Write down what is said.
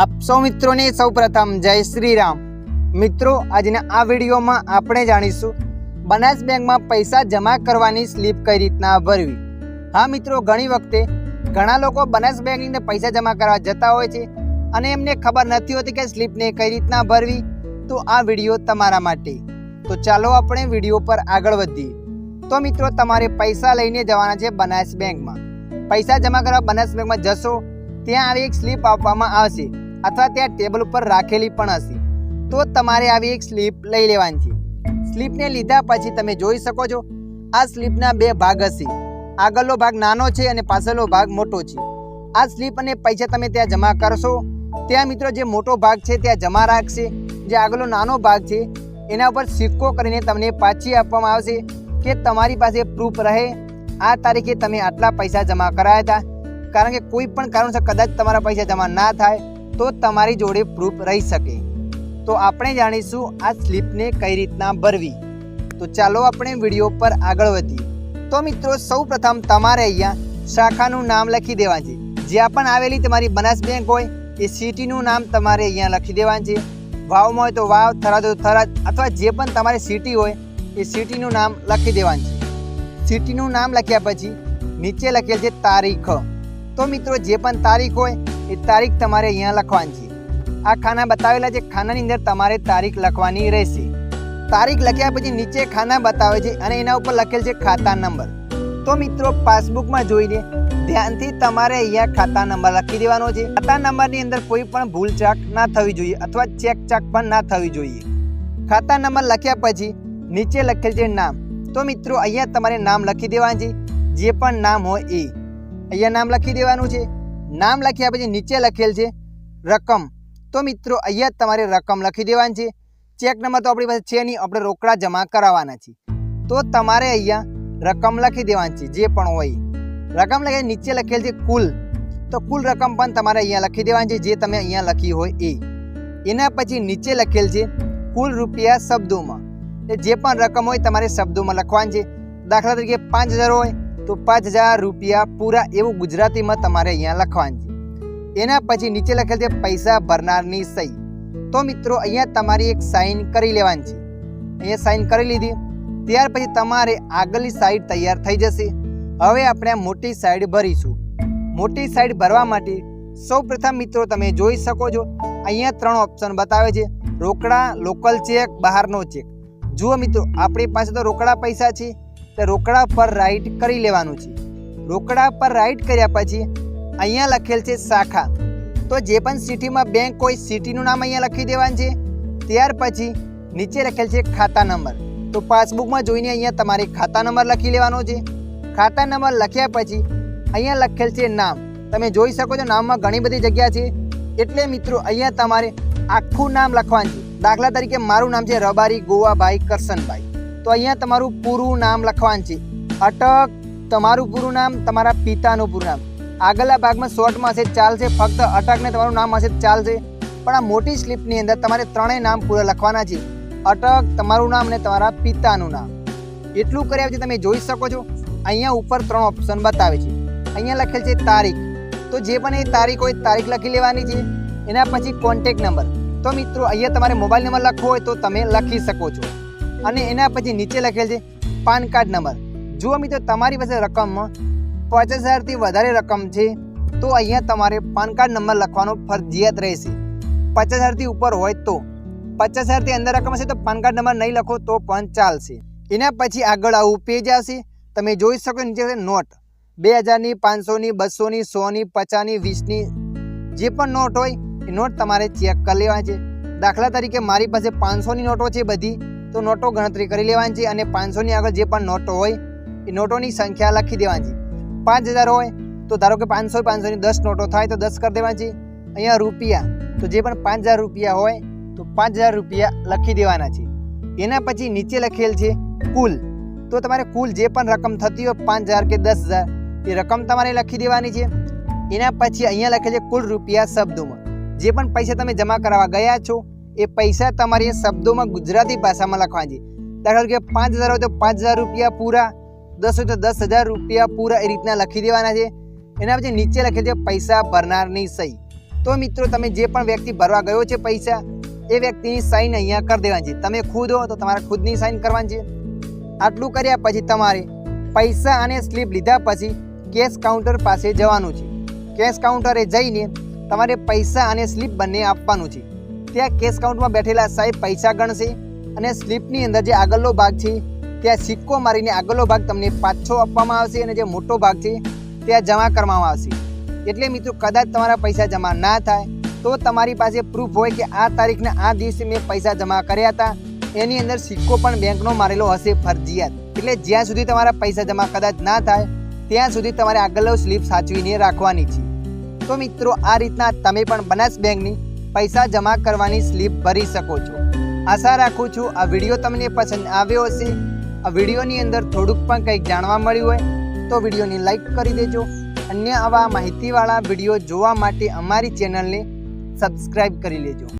આપ સૌ મિત્રોને સૌપ્રથમ જય શ્રી રામ મિત્રો, આજના આ વિડીયોમાં આપણે જાણીશું બનાસ બેંકમાં પૈસા જમા કરવાની સ્લીપ કઈ રીતના ભરવી. હા મિત્રો, ઘણી વખતે ઘણા લોકો બનાસ બેંકની પૈસા જમા કરવા જતા હોય છે અને એમને ખબર નથી હોતી કે સ્લીપને કઈ રીતના ભરવી. તો આ વીડિયો તમારા માટે. તો ચાલો આપણે વીડિયો પર આગળ વધીએ. તો મિત્રો, તમારે પૈસા લઈને જવાના છે બનાસ બેંકમાં. પૈસા જમા કરવા બનાસ બેંકમાં જશો, ત્યાં આવી એક સ્લીપ આપવામાં આવશે. અથવા ત્યાં ટેબલ ઉપર રાખેલી પણ હશે. તો તમારે આવી એક સ્લીપ લઈ લેવાની છે. સ્લીપને લીધા પછી તમે જોઈ શકો છો, આ સ્લીપના બે ભાગ હશે. આગળનો ભાગ નાનો છે અને પાછળનો ભાગ મોટો છે. આ સ્લીપ અને પૈસા તમે ત્યાં જમા કરશો. ત્યાં મિત્રો જે મોટો ભાગ છે ત્યાં જમા રાખશે. જે આગળનો નાનો ભાગ છે, એના ઉપર સિક્કો કરીને તમને પાછી આપવામાં આવશે કે તમારી પાસે પ્રૂફ રહે. આ તારીખે તમે આટલા પૈસા જમા કરાયા હતા. કારણ કે કોઈ પણ કારણસર કદાચ તમારા પૈસા જમા ના થાય. તો તમારી જોડે પ્રૂફ રહી શકે. તો આપણે જાણીશું આ સ્લીપને કઈ રીતના ભરવી. તો ચાલો આપણે વીડિયો પર આગળ વધીએ. તો મિત્રો સૌ પ્રથમ તમારે અહીંયા શાખાનું નામ લખી દેવાનું છે. જ્યાં પણ આવેલી તમારી બનાસ બેંક હોય, એ સિટીનું નામ તમારે અહીંયા લખી દેવાનું છે. વાવમાં હોય તો વાવ, થરાદ હોય થરાદ, અથવા જે પણ તમારી સિટી હોય, એ સિટીનું નામ લખી દેવાનું છે. સિટીનું નામ લખ્યા પછી નીચે લખેલ છે તારીખ. તો મિત્રો, જે પણ તારીખ હોય એ તારીખ તમારે અહીંયા લખવાની છે. આ ખાના બતાવેલા છે, ખાનાની અંદર તમારે તારીખ લખવાની રહેશે. તારીખ લખ્યા પછી નીચે ખાના બતાવે છે અને એના ઉપર લખેલ છે ખાતા નંબર. તો મિત્રો, પાસબુકમાં જોઈને ધ્યાનથી તમારે અહીંયા ખાતા નંબર લખી દેવાનો છે. ખાતા નંબરની અંદર કોઈ પણ ભૂલ ચાક ના થવી જોઈએ અથવા ચેક ચાક પણ ના થવી જોઈએ. ખાતા નંબર લખ્યા પછી નીચે લખેલ છે નામ. તો મિત્રો, અહીંયા તમારે નામ લખી દેવાનું છે. જે પણ નામ હોય એ. અહીંયા નામ લખી દેવાનું છે. નામ લખ્યા પછી નીચે લખેલ છે, રકમ. તો મિત્રો, અહીંયા તમારે રકમ લખી દેવાની છે. ચેક નંબર તો આપણી પાસે છે નહીં, આપણે રોકડા જમા કરાવવાના છે. તો તમારે અહીંયા રકમ લખી દેવાની છે, જે પણ હોય. રકમ લખી, નીચે લખેલ છે, કુલ. તો કુલ રકમ પણ તમારે અહીંયા લખી દેવાની છે, જે તમે અહીંયા લખી હોય એ. એના પછી નીચે લખેલ છે, કુલ રૂપિયા શબ્દોમાં. જે પણ રકમ હોય, તમારે શબ્દોમાં લખવાની છે. દાખલા તરીકે પાંચ હજાર હોય તો પાંચ હજાર રૂપિયા પૂરા એવું ગુજરાતીમાં તમારે અહીંયા લખવાનું છે. એના પછી નીચે લખેલ છે પૈસા ભરનારની સહી. તો મિત્રો, અહીંયા તમારી એક સાઇન કરી લેવાની છે. અહીંયા સાઇન કરી લીધી. ત્યાર પછી તમારે આગળની સાઈડ તૈયાર થઈ જશે. હવે આપણે મોટી સાઈડ ભરીશું. મોટી સાઈડ ભરવા માટે સૌ પ્રથમ મિત્રો, તમે જોઈ શકો છો, અહીંયા ત્રણ ઓપ્શન બતાવે છે. રોકડા લોકલ ચેક બહારનો ચેક જુઓ મિત્રો, આપણી પાસે તો રોકડા પૈસા છે. તો રોકડા પર રાઈટ કરી લેવાનું છે. રોકડા પર રાઈટ કર્યા પછી અહીંયા લખેલ છે શાખા. તો જે પણ સિટીમાં બેંક હોય સિટીનું નામ અહીંયા લખી દેવાનું છે. ત્યાર પછી નીચે લખેલ છે ખાતા નંબર. તો પાસબુકમાં જોઈને અહીંયા તમારે ખાતા નંબર લખી લેવાનો છે. ખાતા નંબર લખ્યા પછી અહીંયા લખેલ છે નામ. તમે જોઈ શકો છો નામમાં ઘણી બધી જગ્યા છે. એટલે મિત્રો અહીંયા તમારે આખું નામ લખવાનું છે. દાખલા તરીકે મારું નામ છે રબારી ગોવાભાઈ કરશનભાઈ. તો અહીંયા તમારું પૂરું નામ લખવાનું છે. અટક તમારું પૂરું નામ, તમારા પિતાનું પૂરું નામ. આગળના ભાગમાં શોર્ટમાં હશે, ચાલશે. ફક્ત અટકને તમારું નામ હશે, ચાલશે. પણ આ મોટી સ્લીપની અંદર તમારે ત્રણેય નામ પૂરા લખવાના છે. અટક તમારું નામ અને તમારા પિતાનું નામ. એટલું કર્યા પછી તમે જોઈ શકો છો, અહીંયા ઉપર ત્રણ ઓપ્શન બતાવે છે. અહીંયા લખેલ છે તારીખ. તો જે પણ એ તારીખ હોય, તારીખ લખી લેવાની છે. એના પછી કોન્ટેક નંબર તો મિત્રો, અહીંયા તમારે મોબાઈલ નંબર લખવો હોય તો તમે લખી શકો છો. અને એના પછી નીચે લખેલ છે પાન કાર્ડ નંબર. જો મિત્રો, તમારી પાસે રકમ પચાસ હજારથી વધારે રકમ છે, તો અહીંયા તમારે પાન કાર્ડ નંબર લખવાનો ફરજિયાત રહેશે. પચાસ હજારથી ઉપર હોય તો. પચાસ હજારથી અંદર રકમ હશે તો પાન કાર્ડ નંબર નહીં લખો તો પણ ચાલશે. એના પછી આગળ આવું પેજ આવશે. તમે જોઈ શકો નીચે નોટ. બે હજારની, પાંચસોની, બસોની, સોની, પચાસની, વીસની જે પણ નોટ હોય, એ નોટ તમારે ચેક કરી લેવાની છે. દાખલા તરીકે મારી પાસે પાંચસોની નોટો છે બધી. તો નોટો ગણતરી કરી લેવાની છે અને પાંચસોની આગળ જે પણ નોટો હોય, એ નોટોની સંખ્યા લખી દેવાની છે. પાંચ હજાર હોય, તો ધારો કે પાંચસો, પાંચસોની દસ નોટો થાય, તો દસ કરી દેવાની છે. અહીંયા રૂપિયા, તો જે પણ પાંચ હજાર રૂપિયા હોય, તો પાંચ હજાર રૂપિયા લખી દેવાના છે. એના પછી નીચે લખેલ છે કુલ. તો તમારે કુલ જે પણ રકમ થતી હોય, પાંચ હજાર કે દસ હજાર, એ રકમ તમારે લખી દેવાની છે. એના પછી અહીંયા લખેલ છે કુલ રૂપિયા શબ્દોમાં. જે પણ પૈસા તમે જમા કરાવવા ગયા છો એ પૈસા તમારે એ શબ્દોમાં ગુજરાતી ભાષામાં લખવા છે. દાખલા તરીકે પાંચ હજાર હોય તો પાંચ હજાર રૂપિયા પૂરા, દસ હોય તો દસ હજાર રૂપિયા પૂરા એ રીતના લખી દેવાના છે. એના પછી નીચે લખે છે પૈસા ભરનારની સહી. તો મિત્રો તમે જે પણ વ્યક્તિ ભરવા ગયો છે પૈસા, એ વ્યક્તિની સાઈન અહીંયા કરી દેવાની છે. તમે ખુદ હો તો તમારે ખુદની સાઈન કરવાની છે. આટલું કર્યા પછી તમારે પૈસા અને સ્લીપ લીધા પછી કેશ કાઉન્ટર પાસે જવાનું છે. કેશ કાઉન્ટરે જઈને તમારે પૈસા અને સ્લીપ બંને આપવાનું છે. ત્યાં કેશ કાઉન્ટમાં બેઠેલા સાહેબ પૈસા ગણશે અને સ્લીપની અંદર જે આગળનો ભાગ છે, ત્યાં સિક્કો મારીને આગળનો ભાગ તમને પાછો આપવામાં આવશે અને જે મોટો ભાગ છે, ત્યાં જમા કરવામાં આવશે. એટલે મિત્રો, કદાચ તમારા પૈસા જમા ના થાય, તો તમારી પાસે પ્રૂફ હોય કે આ તારીખના આ દિવસે મેં પૈસા જમા કર્યા હતા. એની અંદર સિક્કો પણ બેંકનો મારેલો હશે ફરજિયાત. એટલે જ્યાં સુધી તમારા પૈસા જમા કદાચ ના થાય, ત્યાં સુધી તમારે આગળનો સ્લીપ સાચવીને રાખવાની છે. તો મિત્રો, આ રીતના તમે પણ બનાસ બેંકની પૈસા જમા કરવાની સ્લીપ ભરી શકો છો. આશા રાખું છું આ વીડિયો તમને પસંદ આવ્યો હશે. આ વિડીયોની અંદર થોડુંક પણ કંઈક જાણવા મળ્યું હોય, તો વિડીયોને લાઈક કરી દેજો. અન્ય આવા માહિતીવાળા વીડિયો જોવા માટે અમારી ચેનલને સબસ્ક્રાઈબ કરી લેજો.